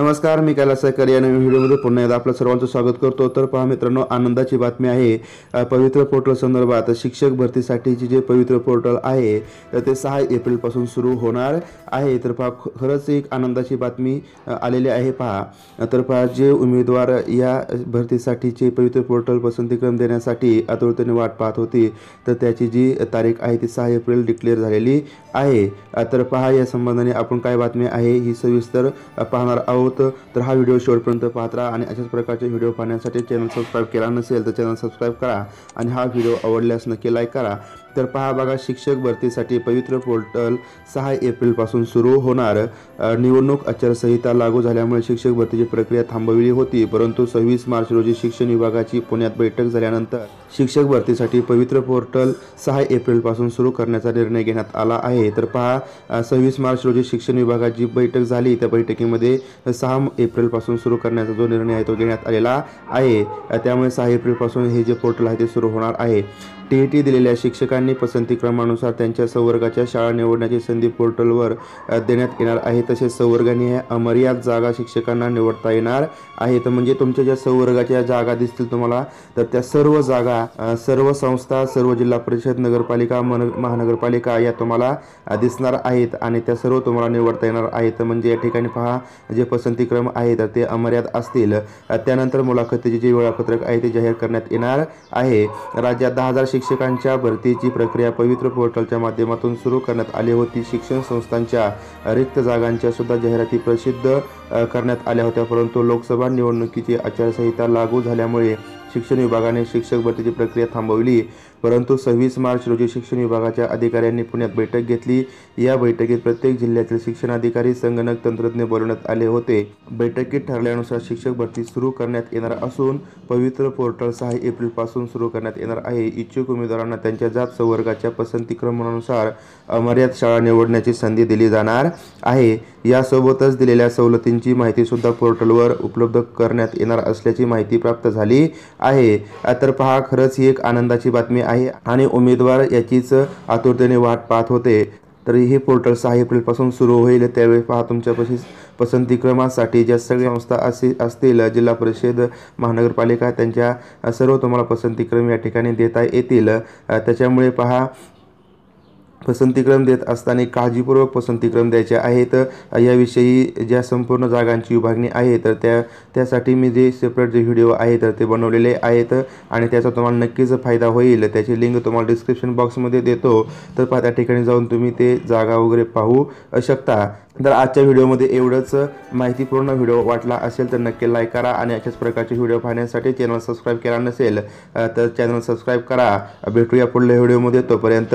नमस्कार मी कैलास सहकारी या नवीन व्हिडिओमध्ये पुन्हा एकदा आपलं सर्वांचं स्वागत करतो. तर पहा मित्रांनो आनंदाची बातमी आहे पवित्र पोर्टल संदर्भात शिक्षक भरतीसाठीचे जे पवित्र पोर्टल आहे तर ते सहा एप्रिलपासून सुरू होणार आहे. तर पहा खरंच एक आनंदाची बातमी आलेली आहे पहा. तर पहा जे उमेदवार या भरतीसाठीचे पवित्र पोर्टल पसंतीक्रम देण्यासाठी आतुरतेने वाट पाहत होती तर त्याची जी तारीख आहे ती सहा एप्रिल डिक्लेअर झालेली आहे. तर पहा या संबंधाने आपण काय बातमी आहे ही सविस्तर पाहणार आहोत. तर हा व्हिडिओ शेवटपर्यंत पाहत राहा आणि अशाच प्रकारचे व्हिडिओ पाहण्यासाठी चॅनल सबस्क्राईब केला नसेल तर चॅनल सबस्क्राईब करा आणि हा व्हिडिओ आवडल्यास नक्की लाईक करा. तर पहा बघा शिक्षक भरतीसाठी पवित्र पोर्टल सहा एप्रिलपासून सुरू होणार. निवडणूक आचारसंहिता लागू झाल्यामुळे शिक्षक भरतीची प्रक्रिया थांबविली होती परंतु सव्वीस मार्च रोजी शिक्षण विभागाची पुण्यात बैठक झाल्यानंतर शिक्षक भरतीसाठी पवित्र पोर्टल सहा एप्रिलपासून सुरू करण्याचा निर्णय घेण्यात आला आहे. तर पहा सव्वीस मार्च रोजी शिक्षण विभागाची बैठक झाली. त्या बैठकीमध्ये सहा एप्रिलपासून सुरू करण्याचा जो निर्णय आहे तो घेण्यात आलेला आहे. त्यामुळे सहा एप्रिलपासून हे जे पोर्टल आहे ते सुरू होणार आहे. टी टी दिलेल्या शिक्षकांनी पसंती क्रमानुसार त्यांच्या संवर्गाच्या शाळा निवडण्याची संधी पोर्टलवर देण्यात येणार आहे. तसेच संवर्गाने अमर्याद जागा शिक्षकांना निवडता येणार आहेत. म्हणजे तुमच्या ज्या संवर्गाच्या जागा दिसतील तुम्हाला तर त्या सर्व जागा सर्व संस्था सर्व जिल्हा परिषद नगरपालिका मन महानगरपालिका या तुम्हाला दिसणार आहेत आणि त्या सर्व तुम्हाला निवडता येणार आहेत. म्हणजे या ठिकाणी पहा जे पसंतीक्रम आहे तर ते अमर्याद असतील. त्यानंतर मुलाखतीचे जे वेळापत्रक आहे ते जाहीर करण्यात येणार आहे. राज्यात दहा हजार शिक्षकांच्या भरतीची प्रक्रिया पवित्र पोर्टलच्या माध्यमातून सुरू करण्यात आली होती. शिक्षण संस्थांच्या रिक्त जागांच्या सुद्धा जाहिराती प्रसिद्ध करण्यात आल्या होत्या. परंतु लोकसभा निवडणुकीची आचारसंहिता लागू झाल्यामुळे शिक्षण विभागाने शिक्षक भरतीची प्रक्रिया थांबवली. परंतु सव्वीस मार्च रोजी शिक्षण विभागाच्या अधिकाऱ्यांनी पुण्यात बैठक घेतली. या बैठकीत प्रत्येक जिल्ह्यातील शिक्षणाधिकारी संगणक तंत्रज्ञ बोलवण्यात आले होते. बैठकीत ठरल्यानुसार शिक्षक भरती सुरू करण्यात येणार असून पवित्र पोर्टल सहा एप्रिलपासून सुरू करण्यात येणार आहे. इच्छुक उमेदवारांना त्यांच्या जात संवर्गाच्या पसंतीक्रमानुसार अमर्याद शाळा निवडण्याची संधी दिली जाणार आहे. यासोबतच दिलेल्या सवलतींची माहितीसुद्धा पोर्टलवर उपलब्ध करण्यात येणार असल्याची माहिती प्राप्त झाली आहे. तर पहा खरंच ही एक आनंदाची बातमी आहे आणि उमेदवार याचीच आतुरतेने वाट पाहत होते. तर हे पोर्टल सहा एप्रिलपासून सुरू होईल त्यावेळी पहा तुमच्यापाशी पसंतीक्रमासाठी ज्या सगळ्या संस्था असे असतील जिल्हा परिषद महानगरपालिका त्यांच्या सर्व तुम्हाला पसंतीक्रम या ठिकाणी देता येतील. त्याच्यामुळे पहा पसंतीक्रम देत असताना काळजीपूर्वक पसंतीक्रम द्यायचे आहेत याविषयी ज्या संपूर्ण जागांची विभागणी आहे तर त्या त्यासाठी मी जे सेपरेट जे व्हिडिओ आहे तर ते बनवलेले आहेत. आणि त्याचा तुम्हाला नक्कीच फायदा होईल. त्याची लिंक तुम्हाला डिस्क्रिप्शन बॉक्समध्ये देतो. तर पहा त्या ठिकाणी जाऊन तुम्ही ते जागा वगैरे पाहू शकता. तर आजच्या व्हिडिओमध्ये एवढंच माहितीपूर्ण व्हिडिओ वाटला असेल तर नक्की लाईक करा आणि अशाच प्रकारचे व्हिडिओ पाहण्यासाठी चॅनल सबस्क्राईब केला नसेल तर चॅनल सबस्क्राईब करा. भेटूया पुढल्या व्हिडिओमध्ये. तोपर्यंत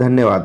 धन्यवाद.